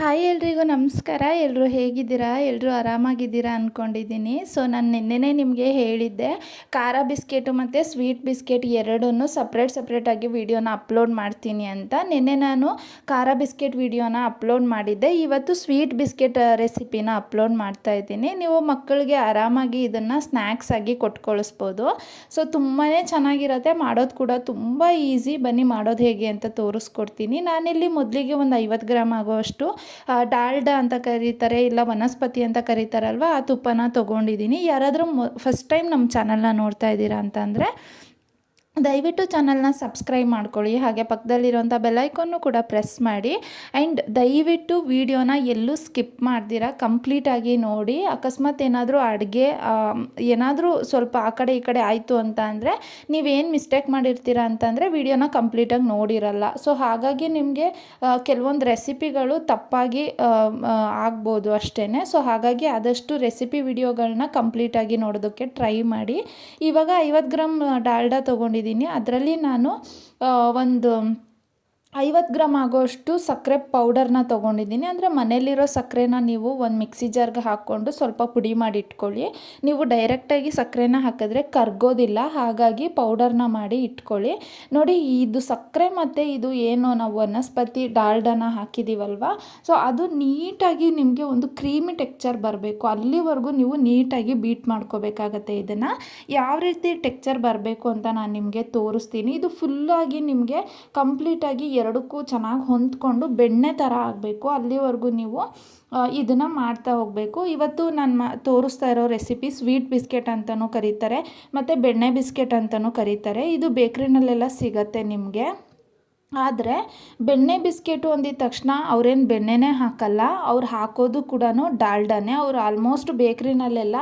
Hi ಎಲ್ರಿಗೂ ನಮಸ್ಕಾರ. ಎಲ್ಲರೂ ಹೇಗಿದ್ದೀರಾ? ಎಲ್ಲರೂ ಆರಾಮಾಗಿದ್ದೀರಾ ಅಂದ್ಕೊಂಡಿದ್ದೀನಿ ಸೊ ನಾನು ನಿನ್ನೆನೇ ನಿಮಗೆ ಹೇಳಿದ್ದೆ, ಖಾರ ಬಿಸ್ಕೆಟು ಮತ್ತು ಸ್ವೀಟ್ ಬಿಸ್ಕೆಟ್ ಎರಡನ್ನೂ ಸಪ್ರೇಟ್ ಸಪ್ರೇಟಾಗಿ ವಿಡಿಯೋನ ಅಪ್ಲೋಡ್ ಮಾಡ್ತೀನಿ ಅಂತ. ನಿನ್ನೆ ನಾನು ಖಾರ ಬಿಸ್ಕೆಟ್ ವೀಡಿಯೋನ ಅಪ್ಲೋಡ್ ಮಾಡಿದ್ದೆ. ಇವತ್ತು ಸ್ವೀಟ್ ಬಿಸ್ಕೆಟ್ ರೆಸಿಪಿನ ಅಪ್ಲೋಡ್ ಮಾಡ್ತಾ ಇದ್ದೀನಿ. ನೀವು ಮಕ್ಕಳಿಗೆ ಆರಾಮಾಗಿ ಇದನ್ನು ಸ್ನ್ಯಾಕ್ಸ್ ಆಗಿ ಕೊಟ್ಕೊಳಿಸ್ಬೋದು. ಸೊ ತುಂಬಾ ಚೆನ್ನಾಗಿರುತ್ತೆ. ಮಾಡೋದು ಕೂಡ ತುಂಬ ಈಸಿ. ಬನ್ನಿ ಮಾಡೋದು ಹೇಗೆ ಅಂತ ತೋರಿಸ್ಕೊಡ್ತೀನಿ. ನಾನಿಲ್ಲಿ ಮೊದಲಿಗೆ ಒಂದು ಐವತ್ತು ಗ್ರಾಮ್ ಆಗೋಷ್ಟು ಡಾಲ್ಡಾ ಅಂತ ಕರೀತಾರೆ, ಇಲ್ಲ ವನಸ್ಪತಿ ಅಂತ ಕರೀತಾರಲ್ವ, ಆ ತುಪ್ಪನ ತೊಗೊಂಡಿದ್ದೀನಿ. ಯಾರಾದರೂ ಫಸ್ಟ್ ಟೈಮ್ ನಮ್ಮ ಚಾನಲ್ನ ನೋಡ್ತಾ ಇದ್ದೀರಾ ಅಂತ ಅಂದರೆ ದಯವಿಟ್ಟು ಚಾನಲ್ನ ಸಬ್ಸ್ಕ್ರೈಬ್ ಮಾಡ್ಕೊಳ್ಳಿ. ಹಾಗೆ ಪಕ್ಕದಲ್ಲಿರುವಂಥ ಬೆಲ್ಲೈಕನ್ನು ಕೂಡ ಪ್ರೆಸ್ ಮಾಡಿ. ಆ್ಯಂಡ್ ದಯವಿಟ್ಟು ವಿಡಿಯೋನ ಎಲ್ಲೂ ಸ್ಕಿಪ್ ಮಾಡ್ದಿರಾ. ಕಂಪ್ಲೀಟಾಗಿ ನೋಡಿ. ಅಕಸ್ಮಾತ್ ಏನಾದರೂ ಅಡುಗೆ ಏನಾದರೂ ಸ್ವಲ್ಪ ಆ ಕಡೆ ಈ ಕಡೆ ಆಯಿತು ಅಂತ ಅಂದರೆ ನೀವೇನು ಮಿಸ್ಟೇಕ್ ಮಾಡಿರ್ತೀರಾ ಅಂತಂದರೆ ವಿಡಿಯೋನ ಕಂಪ್ಲೀಟಾಗಿ ನೋಡಿರಲ್ಲ. ಸೊ ಹಾಗಾಗಿ ನಿಮಗೆ ಕೆಲವೊಂದು ರೆಸಿಪಿಗಳು ತಪ್ಪಾಗಿ ಆಗ್ಬೋದು ಅಷ್ಟೇ ಸೊ ಹಾಗಾಗಿ ಆದಷ್ಟು ರೆಸಿಪಿ ವಿಡಿಯೋಗಳನ್ನ ಕಂಪ್ಲೀಟಾಗಿ ನೋಡೋದಕ್ಕೆ ಟ್ರೈ ಮಾಡಿ. ಇವಾಗ ಐವತ್ತು ಗ್ರಾಮ್ ಡಾಲ್ಡಾ ತೊಗೊಂಡಿದ್ದೀನಿ. ಅದರಲ್ಲಿ ನಾನು ಒಂದು ಐವತ್ತು ಗ್ರಾಮ್ ಆಗೋಷ್ಟು ಸಕ್ಕರೆ ಪೌಡರ್ನ ತೊಗೊಂಡಿದ್ದೀನಿ. ಅಂದರೆ ಮನೇಲಿರೋ ಸಕ್ಕರೆನ ನೀವು ಒಂದು ಮಿಕ್ಸಿ ಜಾರ್ಗೆ ಹಾಕ್ಕೊಂಡು ಸ್ವಲ್ಪ ಪುಡಿ ಮಾಡಿ ಇಟ್ಕೊಳ್ಳಿ. ನೀವು ಡೈರೆಕ್ಟಾಗಿ ಸಕ್ಕರೆನ ಹಾಕಿದ್ರೆ ಕರ್ಗೋದಿಲ್ಲ. ಹಾಗಾಗಿ ಪೌಡರ್ನ ಮಾಡಿ ಇಟ್ಕೊಳ್ಳಿ. ನೋಡಿ, ಇದು ಸಕ್ಕರೆ ಮತ್ತು ಇದು ಏನು ನಾವು ವನಸ್ಪತಿ ಡಾಲ್ಡನ ಹಾಕಿದ್ದೀವಲ್ವ ಸೊ ಅದು ನೀಟಾಗಿ ನಿಮಗೆ ಒಂದು ಕ್ರೀಮಿ ಟೆಕ್ಚರ್ ಬರಬೇಕು. ಅಲ್ಲಿವರೆಗೂ ನೀವು ನೀಟಾಗಿ ಬೀಟ್ ಮಾಡ್ಕೋಬೇಕಾಗತ್ತೆ ಇದನ್ನು. ಯಾವ ರೀತಿ ಟೆಕ್ಚರ್ ಬರಬೇಕು ಅಂತ ನಾನು ನಿಮಗೆ ತೋರಿಸ್ತೀನಿ. ಇದು ಫುಲ್ಲಾಗಿ ನಿಮಗೆ ಕಂಪ್ಲೀಟಾಗಿ ಎರಡಕ್ಕೂ ಚೆನ್ನಾಗಿ ಹೊಂದ್ಕೊಂಡು ಬೆಣ್ಣೆ ಥರ ಆಗಬೇಕು. ಅಲ್ಲಿವರೆಗೂ ನೀವು ಇದನ್ನು ಮಾಡ್ತಾ ಹೋಗಬೇಕು. ಇವತ್ತು ನಾನು ಮಾ, ತೋರಿಸ್ತಾ ಇರೋ ರೆಸಿಪಿ ಸ್ವೀಟ್ ಬಿಸ್ಕೆಟ್ ಅಂತಲೂ ಕರೀತಾರೆ, ಮತ್ತು ಬೆಣ್ಣೆ ಬಿಸ್ಕೆಟ್ ಅಂತಲೂ ಕರೀತಾರೆ. ಇದು ಬೇಕ್ರಿನಲ್ಲೆಲ್ಲ ಸಿಗತ್ತೆ ನಿಮಗೆ. ಆದರೆ ಬೆಣ್ಣೆ ಬಿಸ್ಕೆಟು ಅಂದಿದ ತಕ್ಷಣ ಅವ್ರೇನು ಬೆಣ್ಣೆನೇ ಹಾಕಲ್ಲ, ಅವ್ರು ಹಾಕೋದು ಕೂಡ ಡಾಲ್ಡಾನೇ. ಅವ್ರು ಆಲ್ಮೋಸ್ಟ್ ಬೇಕ್ರಿನಲ್ಲೆಲ್ಲ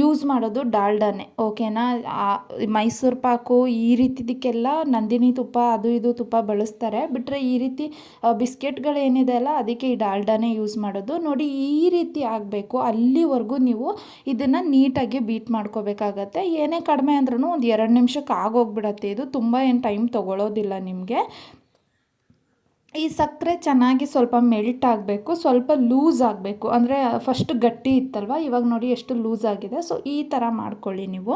ಯೂಸ್ ಮಾಡೋದು ಡಾಲ್ಡಾನೇ, ಓಕೆನಾ? ಮೈಸೂರು ಪಾಕು ಈ ರೀತಿದಕ್ಕೆಲ್ಲ ನಂದಿನಿ ತುಪ್ಪ ಅದು ಇದು ತುಪ್ಪ ಬಳಸ್ತಾರೆ. ಬಿಟ್ಟರೆ ಈ ರೀತಿ ಬಿಸ್ಕೆಟ್ಗಳೇನಿದೆ ಅಲ್ಲ, ಅದಕ್ಕೆ ಈ ಡಾಲ್ಡಾನೇ ಯೂಸ್ ಮಾಡೋದು. ನೋಡಿ ಈ ರೀತಿ ಆಗಬೇಕು. ಅಲ್ಲಿವರೆಗೂ ನೀವು ಇದನ್ನು ನೀಟಾಗಿ ಬೀಟ್ ಮಾಡ್ಕೋಬೇಕಾಗತ್ತೆ. ಏನೇ ಕಡಿಮೆ ಅಂದ್ರೂ ಒಂದು ಎರಡು ನಿಮಿಷಕ್ಕೆ ಆಗೋಗ್ಬಿಡತ್ತೆ. ಇದು ತುಂಬ ಏನು ಟೈಮ್ ತೊಗೊಳೋದಿಲ್ಲ ನಿಮಗೆ. ಈ ಸಕ್ಕರೆ ಚೆನ್ನಾಗಿ ಸ್ವಲ್ಪ ಮೆಲ್ಟ್ ಆಗಬೇಕು, ಸ್ವಲ್ಪ ಲೂಸ್ ಆಗಬೇಕು. ಅಂದರೆ ಫಸ್ಟ್ ಗಟ್ಟಿ ಇತ್ತಲ್ವ? ಇವಾಗ ನೋಡಿ ಎಷ್ಟು ಲೂಸ್ ಆಗಿದೆ. ಸೊ ಈ ಥರ ಮಾಡ್ಕೊಳ್ಳಿ ನೀವು.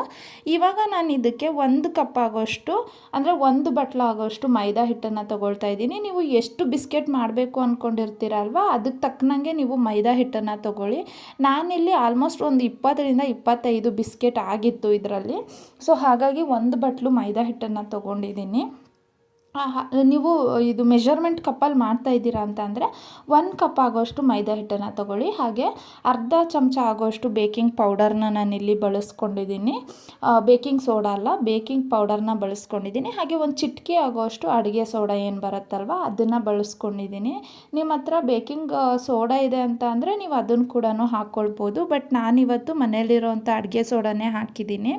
ಇವಾಗ ನಾನು ಇದಕ್ಕೆ ಒಂದು ಕಪ್ ಆಗೋಷ್ಟು, ಅಂದರೆ ಒಂದು ಬಟ್ಲು ಆಗೋಷ್ಟು ಮೈದಾ ಹಿಟ್ಟನ್ನು ತೊಗೊಳ್ತಾ ಇದ್ದೀನಿ. ನೀವು ಎಷ್ಟು ಬಿಸ್ಕೆಟ್ ಮಾಡಬೇಕು ಅಂದ್ಕೊಂಡಿರ್ತೀರಲ್ವ ಅದಕ್ಕೆ ತಕ್ಕನಂಗೆ ನೀವು ಮೈದಾ ಹಿಟ್ಟನ್ನು ತೊಗೊಳ್ಳಿ. ನಾನಿಲ್ಲಿ ಆಲ್ಮೋಸ್ಟ್ ಒಂದು ಇಪ್ಪತ್ತರಿಂದ ಇಪ್ಪತ್ತೈದು ಬಿಸ್ಕೆಟ್ ಆಗಿತ್ತು ಇದರಲ್ಲಿ. ಸೊ ಹಾಗಾಗಿ ಒಂದು ಬಟ್ಲು ಮೈದಾ ಹಿಟ್ಟನ್ನು ತೊಗೊಂಡಿದ್ದೀನಿ. ನೀವು ಇದು ಮೆಷರ್ಮೆಂಟ್ ಕಪ್ಪಲ್ಲಿ ಮಾಡ್ತಾ ಇದ್ದೀರಾ ಅಂತ ಅಂದರೆ ಒಂದು ಕಪ್ ಆಗೋಷ್ಟು ಮೈದಾ ಹಿಟ್ಟನ್ನು ತಗೊಳ್ಳಿ, ಹಾಗೆ ಅರ್ಧ ಚಮಚ ಆಗೋಷ್ಟು ಬೇಕಿಂಗ್ ಪೌಡರ್ನ ನಾನಿಲ್ಲಿ ಬಳಸ್ಕೊಂಡಿದ್ದೀನಿ. ಬೇಕಿಂಗ್ ಸೋಡಾ ಅಲ್ಲ ಬೇಕಿಂಗ್ ಪೌಡರ್ನ ಬಳಸ್ಕೊಂಡಿದ್ದೀನಿ. ಹಾಗೆ ಒಂದು ಚಿಟಿಕೆ ಆಗೋಷ್ಟು ಅಡುಗೆ ಸೋಡಾ ಏನು ಬರುತ್ತಲ್ವ, ಅದನ್ನು ಬಳಸ್ಕೊಂಡಿದ್ದೀನಿ. ನಿಮ್ಮ ಹತ್ರ ಬೇಕಿಂಗ್ ಸೋಡಾ ಇದೆ ಅಂತ ಅಂದರೆ ನೀವು ಅದನ್ನು ಕೂಡ ಹಾಕ್ಕೊಳ್ಬೋದು ಬಟ್ ನಾನಿವತ್ತು ಮನೇಲಿರೋವಂಥ ಅಡುಗೆ ಸೋಡಾನೇ ಹಾಕಿದ್ದೀನಿ.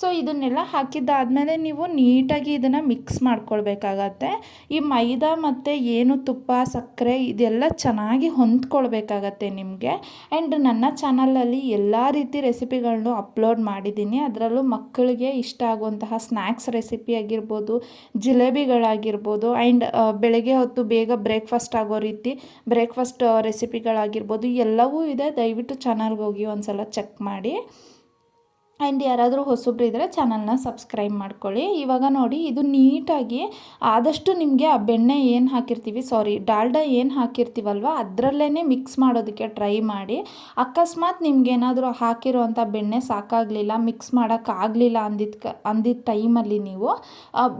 ಸೊ ಇದನ್ನೆಲ್ಲ ಹಾಕಿದ್ದಾದಮೇಲೆ ನೀವು ನೀಟಾಗಿ ಇದನ್ನು ಮಿಕ್ಸ್ ಮಾಡ್ಕೊಳ್ಬೇಕಾಗತ್ತೆ. ಈ ಮೈದಾ ಮತ್ತು ಏನು ತುಪ್ಪ, ಸಕ್ಕರೆ ಇದೆಲ್ಲ ಚೆನ್ನಾಗಿ ಹೊಂದ್ಕೊಳ್ಬೇಕಾಗತ್ತೆ ನಿಮಗೆ. ಆ್ಯಂಡ್ ನನ್ನ ಚಾನಲಲ್ಲಿ ಎಲ್ಲ ರೀತಿ ರೆಸಿಪಿಗಳನ್ನು ಅಪ್ಲೋಡ್ ಮಾಡಿದ್ದೀನಿ. ಅದರಲ್ಲೂ ಮಕ್ಕಳಿಗೆ ಇಷ್ಟ ಆಗುವಂತಹ ಸ್ನ್ಯಾಕ್ಸ್ ರೆಸಿಪಿ ಆಗಿರ್ಬೋದು, ಜಿಲೇಬಿಗಳಾಗಿರ್ಬೋದು ಆ್ಯಂಡ್ ಬೆಳಗ್ಗೆ ಹೊತ್ತು ಬೇಗ ಬ್ರೇಕ್ಫಾಸ್ಟ್ ಆಗೋ ರೀತಿ ಬ್ರೇಕ್ಫಾಸ್ಟ್ ರೆಸಿಪಿಗಳಾಗಿರ್ಬೋದು ಎಲ್ಲವೂ ಇದೆ. ದಯವಿಟ್ಟು ಚಾನಲ್ಗೆ ಹೋಗಿ ಒಂದ್ಸಲ ಚೆಕ್ ಮಾಡಿ. ಆ್ಯಂಡ್ ಯಾರಾದರೂ ಹೊಸಬ್ರು ಇದ್ದರೆ ಚಾನಲ್ನ ಸಬ್ಸ್ಕ್ರೈಬ್ ಮಾಡ್ಕೊಳ್ಳಿ. ಇವಾಗ ನೋಡಿ, ಇದು ನೀಟಾಗಿ ಆದಷ್ಟು ನಿಮಗೆ ಆ ಬೆಣ್ಣೆ ಏನು ಹಾಕಿರ್ತೀವಿ, ಸಾರಿ, ಡಾಲ್ಡಾ ಏನು ಹಾಕಿರ್ತೀವಲ್ವ ಅದರಲ್ಲೇ ಮಿಕ್ಸ್ ಮಾಡೋದಕ್ಕೆ ಟ್ರೈ ಮಾಡಿ. ಅಕಸ್ಮಾತ್ ನಿಮ್ಗೇನಾದರೂ ಹಾಕಿರೋವಂಥ ಬೆಣ್ಣೆ ಸಾಕಾಗಲಿಲ್ಲ ಮಿಕ್ಸ್ ಮಾಡೋಕ್ಕಾಗಲಿಲ್ಲ ಅಂದಿದ್ದ ಅಂದಿದ್ದ ಟೈಮಲ್ಲಿ ನೀವು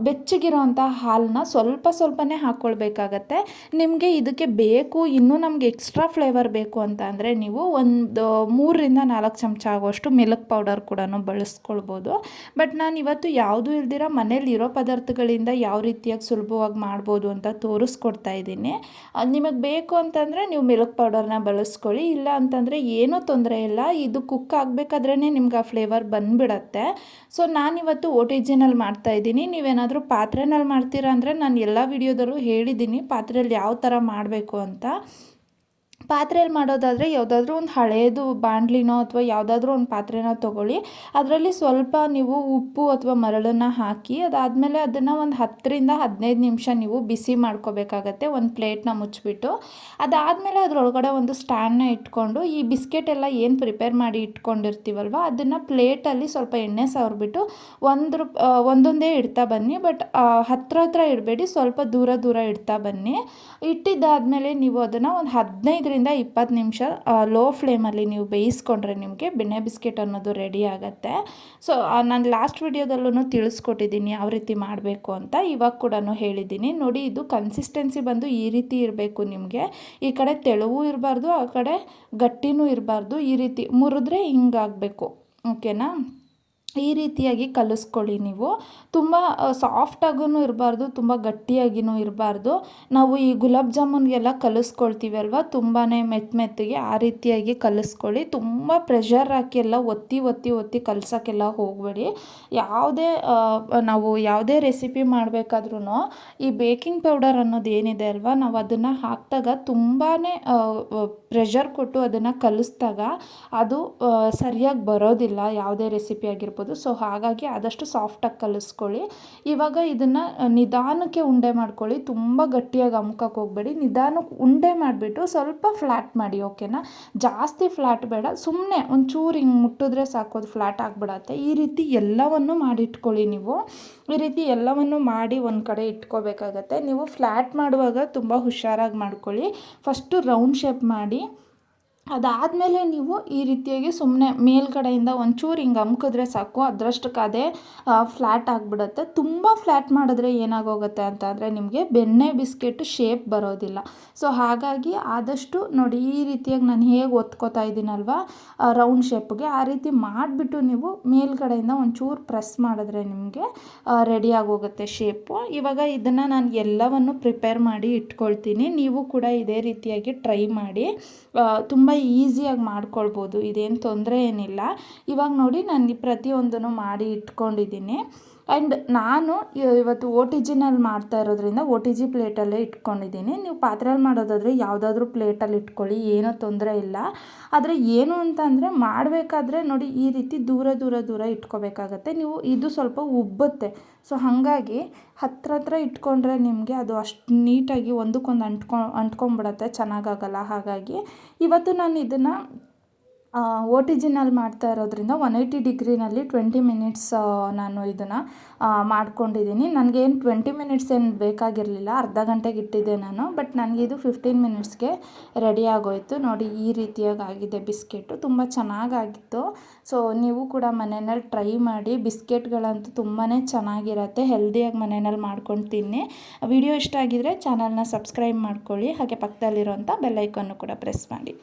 ಬೆಚ್ಚಗಿರೋ ಬೆಚ್ಚಗಿರೋವಂಥ ಹಾಲನ್ನ ಸ್ವಲ್ಪ ಸ್ವಲ್ಪನೇ ಹಾಕ್ಕೊಳ್ಬೇಕಾಗತ್ತೆ. ನಿಮಗೆ ಇದಕ್ಕೆ ಬೇಕು, ಇನ್ನೂ ನಮಗೆ ಎಕ್ಸ್ಟ್ರಾ ಫ್ಲೇವರ್ ಬೇಕು ಅಂತ ನೀವು ಒಂದು ಮೂರರಿಂದ ನಾಲ್ಕು ಚಮಚ ಆಗುವಷ್ಟು ಮಿಲ್ಕ್ ಪೌಡರ್ ಕೂಡ ಬಳಸ್ಕೊಳ್ಬೋದು. ಬಟ್ ನಾನು ಇವತ್ತು ಯಾವುದೂ ಇಲ್ದಿರ ಮನೇಲಿ ಇರೋ ಪದಾರ್ಥಗಳಿಂದ ಯಾವ ರೀತಿಯಾಗಿ ಸುಲಭವಾಗಿ ಮಾಡ್ಬೋದು ಅಂತ ತೋರಿಸ್ಕೊಡ್ತಾ ಇದ್ದೀನಿ. ನಿಮಗೆ ಬೇಕು ಅಂತಂದರೆ ನೀವು ಮಿಲ್ಕ್ ಪೌಡರ್ನ ಬಳಸ್ಕೊಳ್ಳಿ. ಇಲ್ಲ ಅಂತಂದರೆ ಏನೂ ತೊಂದರೆ ಇಲ್ಲ. ಇದು ಕುಕ್ ಆಗಬೇಕಾದ್ರೇ ನಿಮ್ಗೆ ಆ ಫ್ಲೇವರ್ ಬಂದುಬಿಡತ್ತೆ. ಸೊ ನಾನಿವತ್ತು ಓ ಜಿನಲ್ಲಿ ಮಾಡ್ತಾ ಇದ್ದೀನಿ. ನೀವೇನಾದರೂ ಪಾತ್ರೆನಲ್ಲಿ ಮಾಡ್ತೀರಾ ಅಂದರೆ ನಾನು ಎಲ್ಲ ವಿಡಿಯೋದಲ್ಲೂ ಹೇಳಿದ್ದೀನಿ. ಪಾತ್ರೆಯಲ್ಲಿ ಯಾವ ಥರ ಮಾಡಬೇಕು ಅಂತ. ಪಾತ್ರೆಯಲ್ಲಿ ಮಾಡೋದಾದರೆ ಯಾವುದಾದ್ರೂ ಒಂದು ಹಳೆಯದು ಬಾಣಲಿನೋ ಅಥವಾ ಯಾವುದಾದ್ರೂ ಒಂದು ಪಾತ್ರೆನ ತೊಗೊಳ್ಳಿ. ಅದರಲ್ಲಿ ಸ್ವಲ್ಪ ನೀವು ಉಪ್ಪು ಅಥವಾ ಮರಳನ್ನು ಹಾಕಿ ಅದಾದಮೇಲೆ ಅದನ್ನು ಒಂದು ಹತ್ತರಿಂದ ಹದಿನೈದು ನಿಮಿಷ ನೀವು ಬಿಸಿ ಮಾಡ್ಕೋಬೇಕಾಗತ್ತೆ. ಒಂದು ಪ್ಲೇಟ್ನ ಮುಚ್ಚಿಬಿಟ್ಟು ಅದಾದಮೇಲೆ ಅದರೊಳಗಡೆ ಒಂದು ಸ್ಟ್ಯಾಂಡ್ನ ಇಟ್ಕೊಂಡು ಈ ಬಿಸ್ಕೆಟ್ ಎಲ್ಲ ಏನು ಪ್ರಿಪೇರ್ ಮಾಡಿ ಇಟ್ಕೊಂಡಿರ್ತೀವಲ್ವ ಅದನ್ನು ಪ್ಲೇಟಲ್ಲಿ ಸ್ವಲ್ಪ ಎಣ್ಣೆ ಸವರ್ಬಿಟ್ಟು ಒಂದು ಒಂದೊಂದೇ ಇಡ್ತಾ ಬನ್ನಿ. ಬಟ್ ಹತ್ರ ಹತ್ರ ಇಡಬೇಡಿ. ಸ್ವಲ್ಪ ದೂರ ದೂರ ಇಡ್ತಾ ಬನ್ನಿ. ಇಟ್ಟಿದ್ದಾದಮೇಲೆ ನೀವು ಅದನ್ನು ಒಂದು ಹದಿನೈದರಿಂದ ಇಪ್ಪತ್ತು ನಿಮಿಷ ಲೋ ಫ್ಲೇಮಲ್ಲಿ ನೀವು ಬೇಯಿಸ್ಕೊಂಡ್ರೆ ನಿಮಗೆ ಬೆಣ್ಣೆ ಬಿಸ್ಕೆಟ್ ಅನ್ನೋದು ರೆಡಿ ಆಗುತ್ತೆ. ಸೊ ನಾನು ಲಾಸ್ಟ್ ವಿಡಿಯೋದಲ್ಲೂ ತಿಳಿಸ್ಕೊಟ್ಟಿದ್ದೀನಿ ಯಾವ ರೀತಿ ಮಾಡಬೇಕು ಅಂತ. ಇವಾಗ ಕೂಡ ಹೇಳಿದ್ದೀನಿ. ನೋಡಿ, ಇದು ಕನ್ಸಿಸ್ಟೆನ್ಸಿ ಬಂದು ಈ ರೀತಿ ಇರಬೇಕು ನಿಮಗೆ. ಈ ಕಡೆ ತೆಳುವು ಇರಬಾರ್ದು, ಆ ಕಡೆ ಗಟ್ಟಿನೂ ಇರಬಾರ್ದು, ಈ ರೀತಿ ಮುರಿದ್ರೆ ಹಿಂಗಾಗಬೇಕು. ಓಕೆನಾ ಈ ರೀತಿಯಾಗಿ ಕಲಿಸ್ಕೊಳ್ಳಿ ನೀವು. ತುಂಬ ಸಾಫ್ಟಾಗೂ ಇರಬಾರ್ದು, ತುಂಬ ಗಟ್ಟಿಯಾಗಿಯೂ ಇರಬಾರ್ದು. ನಾವು ಈ ಗುಲಾಬ್ ಜಾಮೂನ್ಗೆಲ್ಲ ಅಲ್ವಾ? ತುಂಬಾ ಮೆತ್ತ ಮೆತ್ತಗೆ ಆ ರೀತಿಯಾಗಿ ಕಲಿಸ್ಕೊಳ್ಳಿ. ತುಂಬ ಪ್ರೆಷರ್ ಹಾಕಿ ಎಲ್ಲ ಒತ್ತಿ ಒತ್ತಿ ಒತ್ತಿ ಕಲ್ಸೋಕ್ಕೆಲ್ಲ ಹೋಗಬೇಡಿ. ಯಾವುದೇ ನಾವು ಯಾವುದೇ ರೆಸಿಪಿ ಮಾಡಬೇಕಾದ್ರೂ ಈ ಬೇಕಿಂಗ್ ಪೌಡರ್ ಅನ್ನೋದು ಏನಿದೆ ಅಲ್ವಾ? ನಾವು ಅದನ್ನು ಹಾಕಿದಾಗ ತುಂಬಾ ಪ್ರೆಷರ್ ಕೊಟ್ಟು ಅದನ್ನು ಕಲಿಸ್ದಾಗ ಅದು ಸರಿಯಾಗಿ ಬರೋದಿಲ್ಲ. ಯಾವುದೇ ರೆಸಿಪಿ ಆಗಿರ್ಬೋದು. ಸೊ ಹಾಗಾಗಿ ಆದಷ್ಟು ಸಾಫ್ಟಾಗಿ ಕಲಿಸ್ಕೊಳ್ಳಿ. ಇವಾಗ ಇದನ್ನು ನಿಧಾನಕ್ಕೆ ಉಂಡೆ ಮಾಡ್ಕೊಳ್ಳಿ. ತುಂಬ ಗಟ್ಟಿಯಾಗಿ ಅಮ್ಕಕ್ಕೆ ಹೋಗಬೇಡಿ. ನಿಧಾನಕ್ಕೆ ಉಂಡೆ ಮಾಡಿಬಿಟ್ಟು ಸ್ವಲ್ಪ ಫ್ಲ್ಯಾಟ್ ಮಾಡಿ ಓಕೆನಾ ಜಾಸ್ತಿ ಫ್ಲ್ಯಾಟ್ ಬೇಡ. ಸುಮ್ಮನೆ ಒಂಚೂರು ಹಿಂಗೆ ಮುಟ್ಟಿದ್ರೆ ಸಾಕೋದು ಫ್ಲ್ಯಾಟ್ ಆಗಿಬಿಡತ್ತೆ. ಈ ರೀತಿ ಎಲ್ಲವನ್ನು ಮಾಡಿಟ್ಕೊಳ್ಳಿ ನೀವು. ಈ ರೀತಿ ಎಲ್ಲವನ್ನು ಮಾಡಿ ಒಂದು ಕಡೆ ಇಟ್ಕೋಬೇಕಾಗತ್ತೆ. ನೀವು ಫ್ಲ್ಯಾಟ್ ಮಾಡುವಾಗ ತುಂಬ ಹುಷಾರಾಗಿ ಮಾಡ್ಕೊಳ್ಳಿ. ಫಸ್ಟು ರೌಂಡ್ ಶೇಪ್ ಮಾಡಿ. ಅದಾದಮೇಲೆ ನೀವು ಈ ರೀತಿಯಾಗಿ ಸುಮ್ಮನೆ ಮೇಲ್ಗಡೆಯಿಂದ ಒಂಚೂರು ಹಿಂಗೆ ಅಮ್ಕಿದ್ರೆ ಸಾಕು. ಅದರಷ್ಟಕ್ಕೆ ಅದೇ ಫ್ಲ್ಯಾಟ್ ಆಗಿಬಿಡುತ್ತೆ. ತುಂಬ ಫ್ಲ್ಯಾಟ್ ಮಾಡಿದ್ರೆ ಏನಾಗೋಗುತ್ತೆ ಅಂತ ಅಂದರೆ ನಿಮಗೆ ಬೆಣ್ಣೆ ಬಿಸ್ಕೆಟ್ ಶೇಪ್ ಬರೋದಿಲ್ಲ. ಸೊ ಹಾಗಾಗಿ ಆದಷ್ಟು ನೋಡಿ ಈ ರೀತಿಯಾಗಿ ನಾನು ಹೇಗೆ ಒತ್ಕೋತಾ ಇದ್ದೀನಲ್ವ ರೌಂಡ್ ಶೇಪ್ಗೆ ಆ ರೀತಿ ಮಾಡಿಬಿಟ್ಟು ನೀವು ಮೇಲ್ಗಡೆಯಿಂದ ಒಂಚೂರು ಪ್ರೆಸ್ ಮಾಡಿದ್ರೆ ನಿಮಗೆ ರೆಡಿ ಆಗೋಗುತ್ತೆ ಶೇಪು ಇವಾಗ ಇದನ್ನು ನಾನು ಎಲ್ಲವನ್ನು ಪ್ರಿಪೇರ್ ಮಾಡಿ ಇಟ್ಕೊಳ್ತೀನಿ. ನೀವು ಕೂಡ ಇದೇ ರೀತಿಯಾಗಿ ಟ್ರೈ ಮಾಡಿ. ತುಂಬ ಈಸಿಯಾಗಿ ಮಾಡ್ಕೊಳ್ಬೋದು ಇದೇನು ತೊಂದರೆ ಏನಿಲ್ಲ. ಇವಾಗ ನೋಡಿ ನಾನು ಪ್ರತಿಯೊಂದನ್ನು ಮಾಡಿ ಇಟ್ಕೊಂಡಿದ್ದೀನಿ. ಆ್ಯಂಡ್ ನಾನು ಇವತ್ತು ಓ ಟಿ ಜಿನಲ್ಲಿ ಮಾಡ್ತಾ ಇರೋದ್ರಿಂದ ಓ ಟಿ ಜಿ ಪ್ಲೇಟಲ್ಲೇ ಇಟ್ಕೊಂಡಿದ್ದೀನಿ. ನೀವು ಪಾತ್ರೆಯಲ್ಲಿ ಮಾಡೋದಾದರೆ ಯಾವುದಾದ್ರೂ ಪ್ಲೇಟಲ್ಲಿ ಇಟ್ಕೊಳ್ಳಿ, ಏನೂ ತೊಂದರೆ ಇಲ್ಲ. ಆದರೆ ಏನು ಅಂತ ಅಂದರೆ ಮಾಡಬೇಕಾದ್ರೆ ನೋಡಿ ಈ ರೀತಿ ದೂರ ದೂರ ದೂರ ಇಟ್ಕೋಬೇಕಾಗತ್ತೆ. ನೀವು ಇದು ಸ್ವಲ್ಪ ಉಬ್ಬುತ್ತೆ. ಸೊ ಹಾಗಾಗಿ ಹತ್ರ ಹತ್ರ ಇಟ್ಕೊಂಡ್ರೆ ನಿಮಗೆ ಅದು ಅಷ್ಟು ನೀಟಾಗಿ ಒಂದಕ್ಕೊಂದು ಅಂಟ್ಕೊ ಅಂಟ್ಕೊಂಬಿಡತ್ತೆ ಚೆನ್ನಾಗಾಗಲ್ಲ ಹಾಗಾಗಿ ಇವತ್ತು ನಾನು ಇದನ್ನು ಓ ಟಿ ಜಿನಲ್ಲಿ ಮಾಡ್ತಾ ಇರೋದ್ರಿಂದ ಒನ್ ಏಯ್ಟಿ ಡಿಗ್ರಿನಲ್ಲಿ ಟ್ವೆಂಟಿ ಮಿನಿಟ್ಸ್ ನಾನು ಇದನ್ನು ಮಾಡ್ಕೊಂಡಿದ್ದೀನಿ. ನನಗೇನು ಟ್ವೆಂಟಿ ಮಿನಿಟ್ಸ್ ಏನು ಬೇಕಾಗಿರಲಿಲ್ಲ, ಅರ್ಧ ಗಂಟೆಗೆ ಇಟ್ಟಿದ್ದೆ ನಾನು, ಬಟ್ ನನಗೆ ಇದು ಫಿಫ್ಟೀನ್ ಮಿನಿಟ್ಸ್ಗೆ ರೆಡಿ ಆಗೋಯಿತು. ನೋಡಿ, ಈ ರೀತಿಯಾಗಿ ಆಗಿದೆ ಬಿಸ್ಕೆಟು. ತುಂಬ ಚೆನ್ನಾಗಾಗಿತ್ತು. ಸೊ, ನೀವು ಕೂಡ ಮನೆಯಲ್ಲಿ ಟ್ರೈ ಮಾಡಿ. ಬಿಸ್ಕೆಟ್ಗಳಂತೂ ತುಂಬಾ ಚೆನ್ನಾಗಿರತ್ತೆ. ಹೆಲ್ದಿಯಾಗಿ ಮನೆಯಲ್ಲಿ ಮಾಡ್ಕೊಂಡು ತಿನ್ನಿ. ವಿಡಿಯೋ ಇಷ್ಟ ಆಗಿದ್ದರೆ ಚಾನಲ್ನ ಸಬ್ಸ್ಕ್ರೈಬ್ ಮಾಡ್ಕೊಳ್ಳಿ. ಹಾಗೆ ಪಕ್ಕದಲ್ಲಿರೋಂಥ ಬೆಲ್ಲೈಕನ್ನು ಕೂಡ ಪ್ರೆಸ್ ಮಾಡಿ.